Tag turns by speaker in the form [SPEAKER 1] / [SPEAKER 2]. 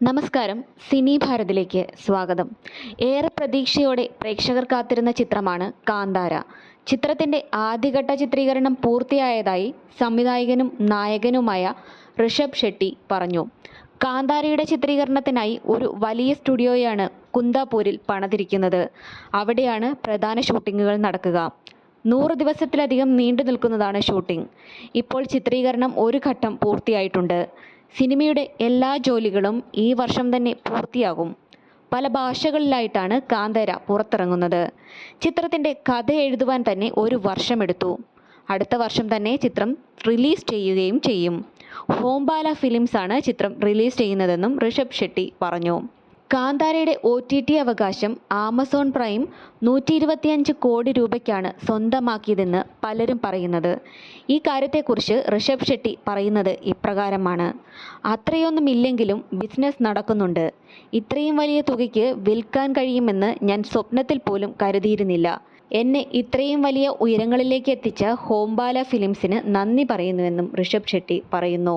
[SPEAKER 1] നമസ്കാരം. സിനി ഭാരതിലേക്ക് സ്വാഗതം. ഏറെ പ്രതീക്ഷയോടെ പ്രേക്ഷകർ കാത്തിരുന്ന ചിത്രമാണ് കാന്താര. ചിത്രത്തിന്റെ ആദ്യഘട്ട ചിത്രീകരണം പൂർത്തിയായതായി സംവിധായകനും നായകനുമായ ഋഷഭ് ഷെട്ടി പറഞ്ഞു. കാന്താരയുടെ ചിത്രീകരണത്തിനായി ഒരു വലിയ സ്റ്റുഡിയോയാണ് കുന്താപൂരിൽ പണിതിരിക്കുന്നത്. അവിടെയാണ് പ്രധാന ഷൂട്ടിങ്ങുകൾ നടക്കുക. നൂറ് ദിവസത്തിലധികം നീണ്ടു നിൽക്കുന്നതാണ് ഷൂട്ടിംഗ്. ഇപ്പോൾ ചിത്രീകരണം ഒരു ഘട്ടം പൂർത്തിയായിട്ടുണ്ട്. സിനിമയുടെ എല്ലാ ജോലികളും ഈ വർഷം തന്നെ പൂർത്തിയാകും. പല ഭാഷകളിലായിട്ടാണ് കാന്തര പുറത്തിറങ്ങുന്നത്. ചിത്രത്തിന്റെ കഥ എഴുതുവാൻ തന്നെ ഒരു വർഷമെടുത്തു. അടുത്ത വർഷം തന്നെ ചിത്രം റിലീസ് ചെയ്യുകയും ചെയ്യും. ഹോംബാല ഫിലിംസാണ് ചിത്രം റിലീസ് ചെയ്യുന്നതെന്നും ഋഷഭ് ഷെട്ടി പറഞ്ഞു. കാന്താരയുടെ ഒ ടി ടി അവകാശം ആമസോൺ പ്രൈം നൂറ്റി ഇരുപത്തിയഞ്ച് കോടി രൂപയ്ക്കാണ് സ്വന്തമാക്കിയതെന്ന് പലരും പറയുന്നത്. ഈ കാര്യത്തെക്കുറിച്ച് ഋഷഭ് ഷെട്ടി പറയുന്നത് ഇപ്രകാരമാണ്. അത്രയൊന്നുമില്ലെങ്കിലും ബിസിനസ് നടക്കുന്നുണ്ട്. ഇത്രയും വലിയ തുകയ്ക്ക് വിൽക്കാൻ കഴിയുമെന്ന് ഞാൻ സ്വപ്നത്തിൽ പോലും കരുതിയിരുന്നില്ല. എന്നെ ഇത്രയും വലിയ ഉയരങ്ങളിലേക്ക് എത്തിച്ച ഹോംബാല ഫിലിംസിന് നന്ദി പറയുന്നുവെന്നും ഋഷഭ് ഷെട്ടി പറയുന്നു.